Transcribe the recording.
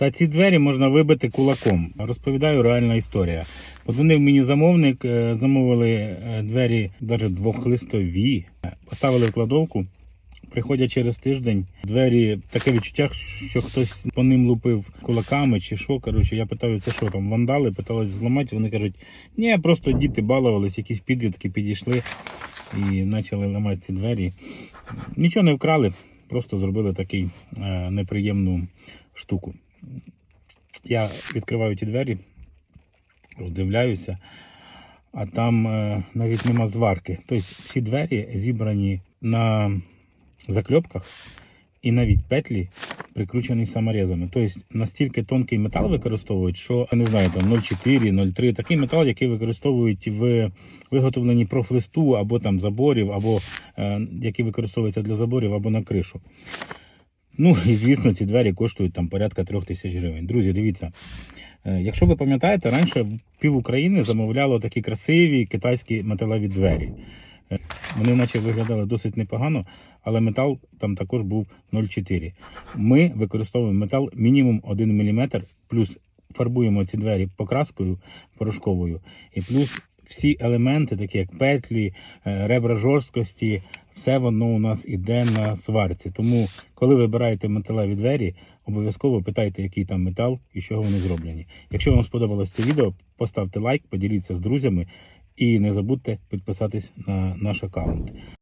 Та ці двері можна вибити кулаком. Розповідаю, реальна історія. Подзвонив мені замовник, е, замовили е, двері навіть двохлистові, поставили в кладовку. Приходять через тиждень двері, таке відчуття, що хтось по ним лупив кулаками чи що. Коротше, я питаю, це що там, вандали, питались зламати. Вони кажуть, ні, просто діти балувались, якісь підлітки підійшли і почали ламати ці двері. Нічого не вкрали, просто зробили такий е, неприємну штуку. Я відкриваю ті двері, роздивляюся, а там е, навіть нема зварки. Тобто всі двері зібрані на закльопках і навіть петлі прикручені саморезами. Тобто настільки тонкий метал використовують, що не знаю, там 0,4, 0,3, такий метал, який використовують в виготовленні профлисту або там заборів, або е, який використовується для заборів або на кришу. Ну і звісно, ці двері коштують там порядка трьох тисяч гривень. Друзі, дивіться. е, Якщо ви пам'ятаєте, раніше пів України замовляло такі красиві китайські металеві двері. Е, Вони наче виглядали досить непогано, але метал там також був 0,4. Ми використовуємо метал мінімум 1 мм, плюс фарбуємо ці двері покраскою порошковою, і плюс всі елементи, такі як петлі, е, ребра жорсткості, все воно у нас іде на сварці. Тому, коли вибираєте металеві двері, обов'язково питайте, який там метал і з чого вони зроблені. Якщо вам сподобалось це відео, поставте лайк, поділіться з друзями і не забудьте підписатись на наш аккаунт.